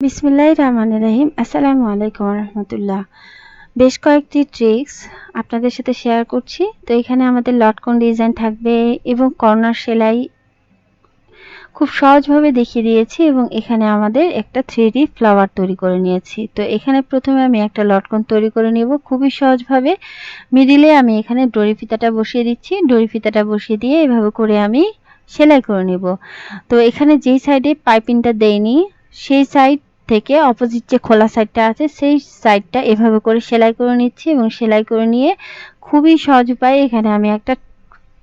বিসমিল্লাহ রহমান রহিম। আসসালামু আলাইকুম রহমতুল্লাহ। বেশ কয়েকটি ট্রিক্স আপনাদের সাথে শেয়ার করছি। তো এখানে আমাদের লটকন ডিজাইন থাকবে এবং কর্নার সেলাই খুব সহজভাবে দেখিয়ে দিয়েছি এবং এখানে আমাদের একটা থ্রি ফ্লাওয়ার তৈরি করে নিয়েছি। তো এখানে প্রথমে আমি একটা লটকন তৈরি করে নেব। খুবই সহজভাবে মিডিলে আমি এখানে ডরি ফিতাটা বসিয়ে দিচ্ছি। ডরি ফিতাটা বসিয়ে দিয়ে এভাবে করে আমি সেলাই করে নেব। তো এখানে যেই সাইডে পাইপিংটা দেয়নি সেই সাইড থেকে অপোজিট যে খোলা সাইডটা আছে, সেই সাইডটা এভাবে করে সেলাই করে নিচ্ছি এবং সেলাই করে নিয়ে খুবই সহজ উপায়ে এখানে আমি একটা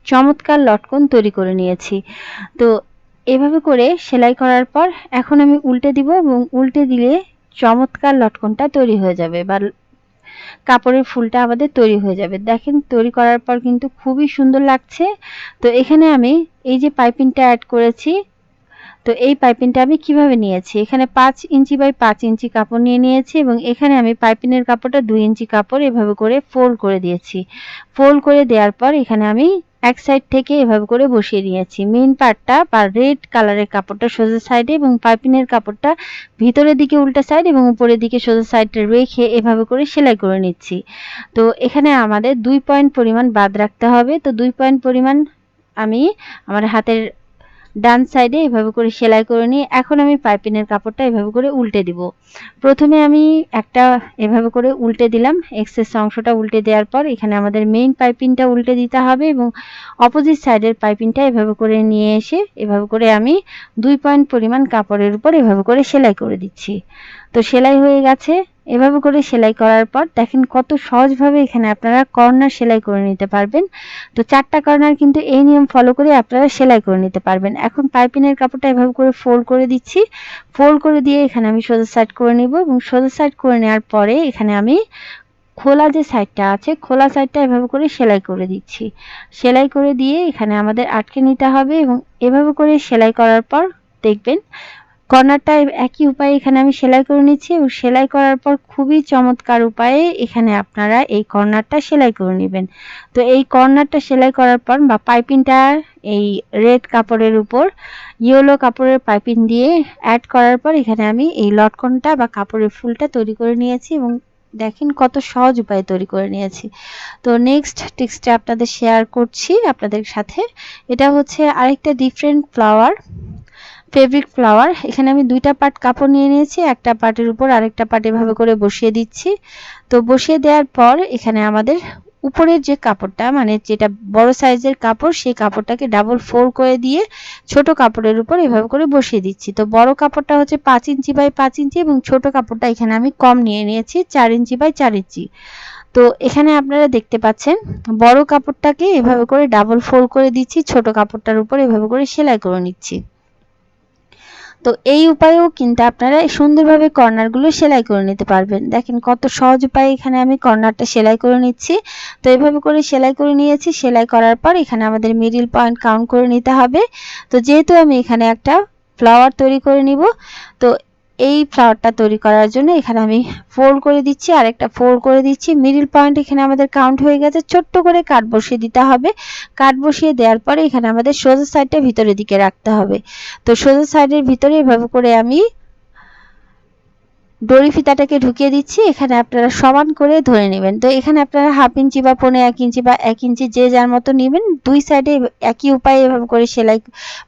চমৎকার লটকন তৈরি করে নিয়েছি। তো এভাবে করে সেলাই করার পর এখন আমি উল্টে দিব এবং উল্টে দিলে চমৎকার লটকনটা তৈরি হয়ে যাবে বা কাপড়ের ফুলটা আমাদের তৈরি হয়ে যাবে। দেখেন, তৈরি করার পর কিন্তু খুবই সুন্দর লাগছে। তো এখানে আমি এই যে পাইপিংটা অ্যাড করেছি তো এই পাইপিংটা আমি কীভাবে নিয়েছি? এখানে পাঁচ ইঞ্চি বাই পাঁচ ইঞ্চি কাপড় নিয়ে নিয়েছি এবং এখানে আমি পাইপিংয়ের কাপড়টা দুই ইঞ্চি কাপড় এভাবে করে ফোল্ড করে দিয়েছি। ফোল্ড করে দেওয়ার পর এখানে আমি এক সাইড থেকে এভাবে করে বসিয়ে নিয়েছি মেন পার্টটা বা রেড কালারের কাপড়টা সোজা সাইডে এবং পাইপিনের কাপড়টা ভিতরের দিকে উল্টা সাইড এবং উপরের দিকে সোজা সাইডে রেখে এভাবে করে সেলাই করে নিচ্ছি। তো এখানে আমাদের দুই পয়েন্ট পরিমাণ বাদ রাখতে হবে। তো দুই পয়েন্ট পরিমাণ আমি আমার হাতের ডান সাইডে এভাবে করে সেলাই করে নিয়ে এখন আমি পাইপিনের কাপড়টা এভাবে করে উল্টে দিব। প্রথমে আমি একটা এভাবে করে উল্টে দিলাম, এক্সেস অংশটা উল্টে দেওয়ার পর এখানে আমাদের মেইন পাইপিনটা উল্টে দিতে হবে এবং অপোজিট সাইডের পাইপিনটা এভাবে করে নিয়ে এসে এভাবে করে আমি দুই পয়েন্ট পরিমাণ কাপড়ের উপর এভাবে করে সেলাই করে দিচ্ছি। তো সেলাই হয়ে গেছে। এভাবে করে সেলাই করার পর দেখেন কত সহজভাবে এখানে আপনারা কর্নার সেলাই করে নিতে পারবেন। তো চারটা কর্নার কিন্তু এই নিয়ম ফলো করে আপনারা সেলাই করে নিতে পারবেন। এখন পাইপিনের কাপড়টা এভাবে করে ফোল্ড করে দিচ্ছি। ফোল্ড করে দিয়ে এখানে আমি সোজা সাইড করে নিব এবং সোজা সাইড করে নেওয়ার পরে এখানে আমি খোলা যে সাইডটা আছে, খোলা সাইডটা এভাবে করে সেলাই করে দিচ্ছি। সেলাই করে দিয়ে এখানে আমাদের আটকে নিতে হবে এবং এভাবে করে সেলাই করার পর দেখবেন কর্নারটা একই উপায়ে এখানে আমি সেলাই করে নিচ্ছি এবং সেলাই করার পর খুবই চমৎকার উপায়ে এখানে আপনারা এই কর্নারটা সেলাই করে নেবেন। তো এই কর্নারটা সেলাই করার পর বা পাইপিংটা এই রেড কাপড়ের উপর, ইয়েলো কাপড়ের পাইপিং দিয়ে অ্যাড করার পর এখানে আমি এই লটকনটা বা কাপড়ের ফুলটা তৈরি করে নিয়েছি এবং দেখেন কত সহজ উপায়ে তৈরি করে নিয়েছি। তো নেক্সট টিক্সটা আপনাদের শেয়ার করছি আপনাদের সাথে। এটা হচ্ছে আরেকটা ডিফারেন্ট ফ্লাওয়ার ফেব্রিক ফ্লাওয়ার এখানে আমি দুইটা পার্ট কাপড় নিয়ে নিয়েছি, একটা পার্টের উপর আরেকটা পার্ট এভাবে করে বসিয়ে দিচ্ছি। তো বসিয়ে দেওয়ার পর এখানে আমাদের উপরের যে কাপড়টা মানে যেটা বড় সাইজের কাপড়, সেই কাপড়টাকে ডাবল ফোর করে দিয়ে ছোট কাপড়ের উপর এভাবে করে বসিয়ে দিচ্ছি। তো বড় কাপড়টা হচ্ছে পাঁচ ইঞ্চি বাই পাঁচ ইঞ্চি এবং ছোট কাপড়টা এখানে আমি কম নিয়ে নিয়েছি, চার ইঞ্চি বাই চার ইঞ্চি। তো এখানে আপনারা দেখতে পাচ্ছেন, বড় কাপড়টাকে এভাবে করে ডাবল ফোল্ড করে দিচ্ছি, ছোট কাপড়টার উপর এভাবে করে সেলাই করে নিচ্ছি। তো এই উপায়েও কিন্তু আপনারা সুন্দরভাবে কর্নারগুলো সেলাই করে নিতে পারবেন। দেখেন কত সহজ উপায়ে এখানে আমি কর্নারটা সেলাই করে নিচ্ছি। তো এইভাবে করে সেলাই করে নিয়েছি। সেলাই করার পর এখানে আমাদের মিডিল পয়েন্ট কাউন্ট করে নিতে হবে। তো যেহেতু আমি এখানে একটা ফ্লাওয়ার তৈরি করে নিব, তো এই ফ্লাওয়ারটা তৈরি করার জন্য এখানে আমি ফোল্ড করে দিচ্ছি আর একটা ফোল্ড করে দিচ্ছি। মিডিল পয়েন্ট এখানে আমাদের কাউন্ট হয়ে গেছে, ছোট্ট করে কাট বসিয়ে দিতে হবে। কাট বসিয়ে দেওয়ার পরে এখানে আমাদের সোজা সাইডটা ভিতরের দিকে রাখতে হবে। তো সোজা সাইডের ভিতরে এভাবে করে আমি দড়ি ফিতাটাকে ঢুকিয়ে দিচ্ছি, এখানে আপনারা সমান করে ধরে নেবেন। তো এখানে আপনারা হাফ ইঞ্চি বা পনে এক ইঞ্চি বা এক ইঞ্চি যে যার মতো নেবেন, দুই সাইডে একই উপায়ে এভাবে করে সেলাই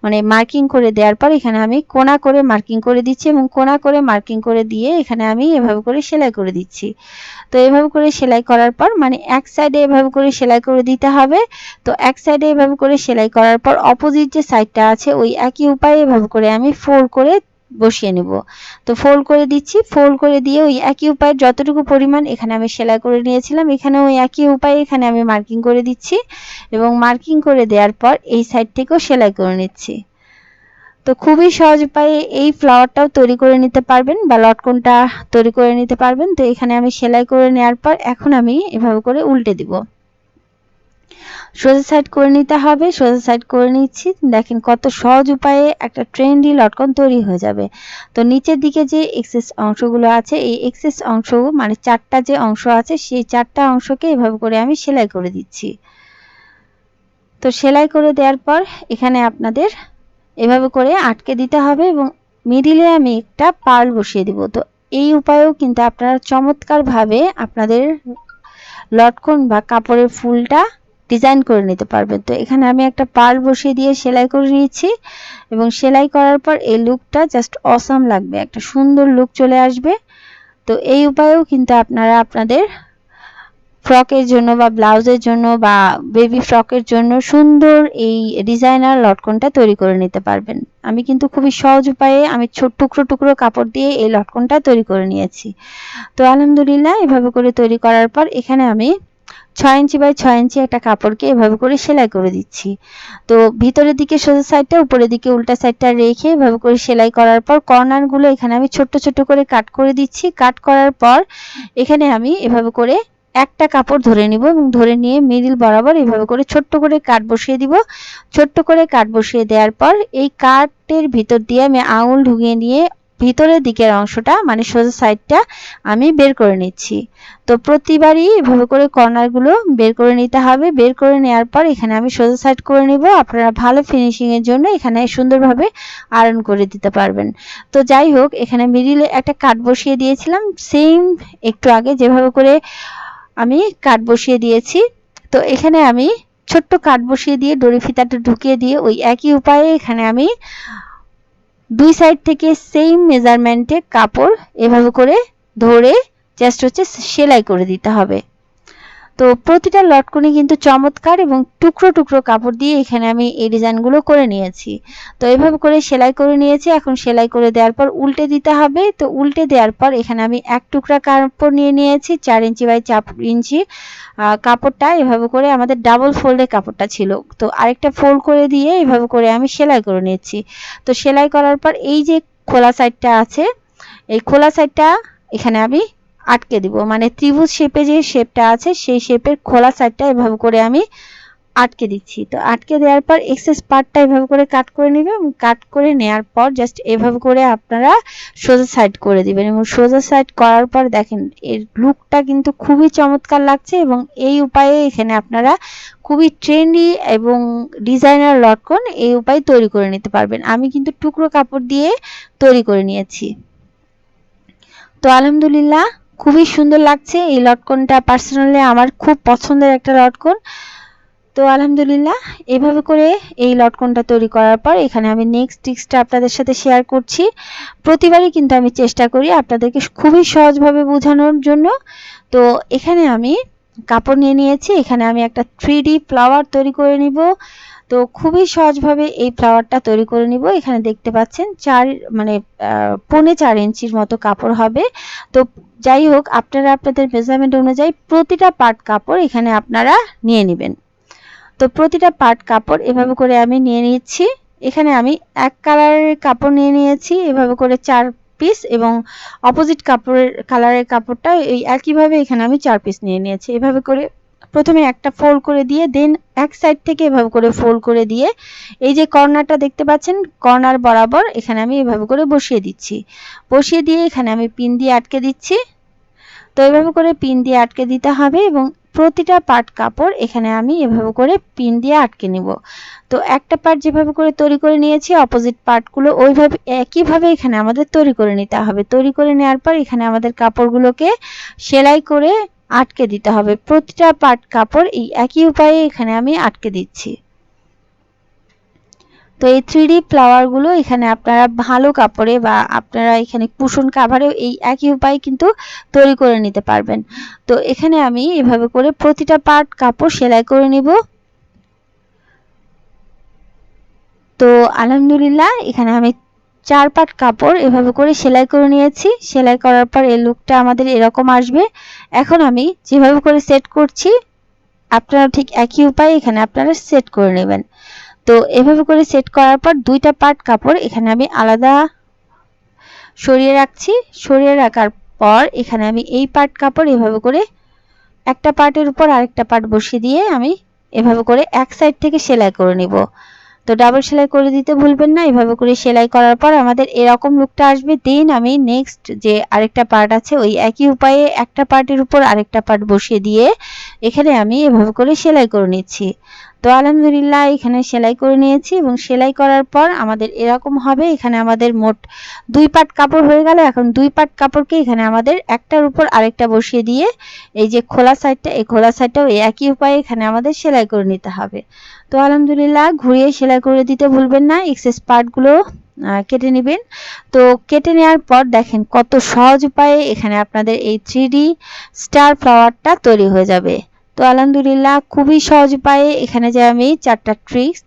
মানে মার্কিং করে দেওয়ার পর এখানে আমি কোনা করে মার্কিং করে দিচ্ছি এবং কোনা করে মার্কিং করে দিয়ে এখানে আমি এভাবে করে সেলাই করে দিচ্ছি। তো এভাবে করে সেলাই করার পর মানে এক সাইডে এভাবে করে সেলাই করে দিতে হবে। তো এক সাইডে এভাবে করে সেলাই করার পর অপোজিট যে সাইডটা আছে, ওই একই উপায়ে এভাবে করে আমি ফোল্ড করে বসিয়ে নেব। তো ফোল্ড করে দিচ্ছি। ফোল্ড করে দিয়ে ওই একই উপায়ে যতটুকু পরিমাণ এখানে আমি সেলাই করে নিয়েছিলাম এখানে ওই একই উপায়ে এখানে আমি মার্কিং করে দিচ্ছি এবং মার্কিং করে দেওয়ার পর এই সাইড থেকেও সেলাই করে নিচ্ছি। তো খুবই সহজ উপায়ে এই ফ্লাওয়ারটাও তৈরি করে নিতে পারবেন বা লটকনটা তৈরি করে নিতে পারবেন। তো এখানে আমি সেলাই করে নেওয়ার পর এখন আমি এভাবে করে উল্টে দিব। সোজা সাইড করে নিতে হবে, সোজা সাইড করে নিচ্ছি। দেখেন কত সহজ উপায়ে একটা ট্রেন্ডি লটকন তৈরি হয়ে যাবে। তো নিচের দিকে যে এক্সেস অংশগুলো আছে, এই এক্সেস অংশ মানে চারটা যে অংশ আছে, সেই চারটা অংশকে এভাবে করে আমি সেলাই করে দিচ্ছি। তো সেলাই করে দেওয়ার পর এখানে আপনাদের এভাবে করে আটকে দিতে হবে এবং মিডিলে আমি একটা পার্ল বসিয়ে দিব। তো এই উপায়েও কিন্তু আপনারা চমৎকারভাবে আপনাদের লটকন বা কাপড়ের ফুলটা ডিজাইন করে নিতে পারবেন। তো এখানে আমি একটা পার্ল বসিয়ে দিয়ে সেলাই করে নিয়েছি এবং সেলাই করার পর এই লুকটা জাস্ট অসাম লাগবে। একটা সুন্দর লুক চলে আসবে। তো এই উপায়েও কিন্তু আপনারা আপনাদের ফ্রকের জন্য বা ব্লাউজের জন্য বা বেবি ফ্রকের জন্য সুন্দর এই ডিজাইনার লটকনটা তৈরি করে নিতে পারবেন। আমি কিন্তু খুবই সহজ উপায়ে আমি ছোট টুকরো টুকরো কাপড় দিয়ে এই লটকনটা তৈরি করে নিয়েছি। তো আলহামদুলিল্লাহ এভাবে করে তৈরি করার পর এখানে আমি ছয় ইঞ্চি বাই ছয় ইঞ্চি একটা কাপড়কে এভাবে করে সেলাই করে দিচ্ছি। তো ভিতরের দিকে সোজা সাইডটা উপরের দিকে উল্টা সাইডটা রেখে এভাবে করে সেলাই করার পর কর্নারগুলো এখানে আমি ছোট্ট ছোট্ট করে কাট করে দিচ্ছি। কাট করার পর এখানে আমি এভাবে করে একটা কাপড় ধরে নিব এবং ধরে নিয়ে মিডিল বরাবর এভাবে করে ছোট্ট করে কাট বসিয়ে দিব। ছোট্ট করে কাট বসিয়ে দেওয়ার পর এই কাটের ভিতর দিয়ে আমি আঙুল ঢুকিয়ে নিয়ে ভিতরের দিকের অংশটা মানে সোজা সাইডটা আমি বের করে নিচ্ছি। তো প্রতিবারই এভাবে করে কর্নারগুলো বের করে নিতে হবে। বের করে নেওয়ার পর এখানে আমি সোজা সাইড করে নিব। আপনারা ভালো ফিনিশিংয়ের জন্য এখানে সুন্দরভাবে আয়রন করে দিতে পারবেন। তো যাই হোক, এখানে মিডিলে একটা কাট বসিয়ে দিয়েছিলাম। সেম একটু আগে যেভাবে করে আমি কাট বসিয়ে দিয়েছি। তো এখানে আমি ছোট্ট কাট বসিয়ে দিয়ে ডরি ফিতাটা ঢুকিয়ে দিয়ে ওই একই উপায়ে এখানে আমি দুই সাইড থেকে সেম মেজারমেন্টে কাপড় এভাবে করে ধরে জাস্ট হচ্ছে সেলাই করে দিতে হবে। তো প্রতিটা লটকনি কিন্তু চমৎকার এবং টুকরো টুকরো কাপড় দিয়ে এখানে আমি এই ডিজাইনগুলো করে নিয়েছি। তো এভাবে করে সেলাই করে নিয়েছি, এখন সেলাই করে দেওয়ার পর উল্টে দিতে হবে। তো উল্টে দেওয়ার পর এখানে আমি এক টুকরা কাপড় নিয়ে নিয়েছি, চার ইঞ্চি বাই চার ইঞ্চি কাপড়টা। এভাবে করে আমাদের ডাবল ফোল্ডের কাপড়টা ছিল। তো আরেকটা ফোল্ড করে দিয়ে এভাবে করে আমি সেলাই করে নিয়েছি। তো সেলাই করার পর এই যে খোলা সাইডটা আছে, এই খোলা সাইডটা এখানে আমি আটকে দিব। মানে ত্রিভুজ শেপে যে শেপটা আছে, সেই শেপের খোলা সাইডটা এভাবে করে আমি আটকে দিচ্ছি। তো আটকে দেওয়ার পর এক্সেস পার্টটা এভাবে করে কাট করে নেবে এবং কাট করে নেওয়ার পর জাস্ট এভাবে করে আপনারা সোজা সাইড করে দিবেন এবং সোজা সাইড করার পর দেখেন, এর লুকটা কিন্তু খুবই চমৎকার লাগছে এবং এই উপায়ে এখানে আপনারা খুবই ট্রেন্ডি এবং ডিজাইনার লটকন এই উপায় তৈরি করে নিতে পারবেন। আমি কিন্তু টুকরো কাপড় দিয়ে তৈরি করে নিয়েছি। তো আলহামদুলিল্লাহ খুবই সুন্দর লাগছে। এই লটকনটা পার্সোনালি আমার খুব পছন্দের একটা লটকন। তো আলহামদুলিল্লাহ, এভাবে করে এই লটকনটা তৈরি করার পর এখানে আমি নেক্সট টিক্সটা আপনাদের সাথে শেয়ার করছি। প্রতিবারই কিন্তু আমি চেষ্টা করি আপনাদেরকে খুবই সহজভাবে বোঝানোর জন্য। তো এখানে আমি কাপড় নিয়ে নিয়েছি। এখানে আমি একটা থ্রি ডি ফ্লাওয়ার তৈরি করে নিব। তো খুবই সহজভাবে এই ফ্লাওয়ারটা তৈরি করে নিব। এখানে দেখতে পাচ্ছেন চার মানে পৌনে চার ইঞ্চির মতো কাপড় হবে। তো যাই হোক, আপনারা আপনাদের মেজারমেন্ট অনুযায়ী প্রতিটা পার্ট কাপড় এখানে আপনারা নিয়ে নেবেন। তো প্রতিটা পার্ট কাপড় এভাবে করে আমি নিয়ে নিচ্ছি। এখানে আমি এক কালারের কাপড় নিয়ে নিয়েছি, এভাবে করে চার পিস এবং অপোজিট কাপড়ের কালারের কাপড়টা এই একইভাবে এখানে আমি চার পিস নিয়ে নিয়েছি। এভাবে করে প্রথমে একটা ফোল্ড করে দিয়ে দেন এক সাইড থেকে এভাবে করে ফোল্ড করে দিয়ে, এই যে কর্নারটা দেখতে পাচ্ছেন কর্নার বরাবর এখানে আমি এভাবে করে বসিয়ে দিচ্ছি। বসিয়ে দিয়ে এখানে আমি পিন দিয়ে আটকে দিচ্ছি। তো এভাবে করে পিন দিয়ে আটকে দিতে হবে এবং প্রতিটা পার্ট কাপড় এখানে আমি এভাবে করে পিন দিয়ে আটকে নিব। তো একটা পার্ট যেভাবে করে তৈরি করে নিয়েছি অপোজিট পার্টগুলো ওইভাবে, একইভাবে এখানে আমাদের তৈরি করে নিতে হবে। তৈরি করে নেওয়ার পর এখানে আমাদের কাপড়গুলোকে সেলাই করে আটকে দিতে হবে। প্রতিটা পাট কাপড় এই একই উপায়ে এখানে আমি আটকে দিচ্ছি। তো এই থ্রি ফ্লাওয়ারগুলো এখানে আপনারা ভালো কাপড়ে বা আপনারা এখানে কুশন কাভারেও এই একই উপায়ে কিন্তু তৈরি করে নিতে পারবেন। তো এখানে আমি এভাবে করে প্রতিটা পার্ট কাপড় সেলাই করে নিব। তো আলহামদুলিল্লাহ, এখানে আমি চার পাট কাপড় এভাবে করে সেলাই করে নিয়েছি। সেলাই করার পর এই লুকটা আমাদের এরকম আসবে। এখন আমি যেভাবে করে সেট করছি, আপনারা ঠিক একই উপায়ে এখানে আপনারা সেট করে নেবেন। তো এভাবে করে সেট করার পর দুইটা পার্ট কাপড় এখানে আমি আলাদা সরিয়ে রাখছি। সরিয়ে রাখার পর এখানে আমি এই পার্ট কাপড় এভাবে করে একটা পার্টের উপর আরেকটা পার্ট বসিয়ে দিয়ে আমি এভাবে করে এক সাইড থেকে সেলাই করে নিব। তো ডাবল সেলাই করে দিতে ভুলবেন না, এভাবে করে সেলাই করার পর আমাদের এরকম লুকটা আসবে। দেন আমি নেক্সট যে আরেকটা পার্ট আছে, ওই একই উপায়ে একটা পার্টের উপর আরেকটা পার্ট বসিয়ে দিয়ে এখানে আমি এভাবে করে সেলাই করে নিচ্ছি। তো আলহামদুলিল্লাহ, এখানে সেলাই করে নিয়েছি এবং সেলাই করার পর আমাদের এরকম হবে, এখানে আমাদের মোট দুই পাট কাপড় হয়ে গেল। এখন দুই পাট কাপড়কে এখানে আমাদের একটার উপর আরেকটা বসিয়ে দিয়ে এই যে খোলা সাইডটা, এই খোলা সাইডটাও একই উপায়ে এখানে আমাদের সেলাই করে নিতে হবে। তো আলহামদুলিল্লাহ, ঘুরিয়ে সেলাই করে দিতে ভুলবেন না এক্সেস পার্টগুলো কেটে নেবেন। তো কেটে নেওয়ার পর দেখেন কত সহজ উপায়ে এখানে আপনাদের এই থ্রি স্টার ফ্লাওয়ারটা তৈরি হয়ে যাবে। তো আলহামদুলিল্লাহ খুবই সহজ উপায়ে এখানে যে আমি চারটা ট্রিক্স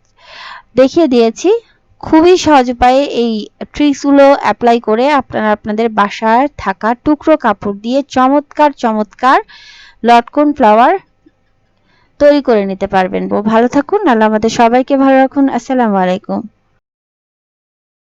দেখিয়ে দিয়েছি। খুবই সহজ উপায়ে এই ট্রিক্সগুলো অ্যাপ্লাই করে আপনারা আপনাদের বাসায় থাকা টুকরো কাপড় দিয়ে চমৎকার চমৎকার লটকন ফ্লাওয়ার তৈরি করে নিতে পারবেন। ভালো থাকুন, আল্লাহ আমাদের সবাইকে ভালো রাখুন। আসসালামু আলাইকুম।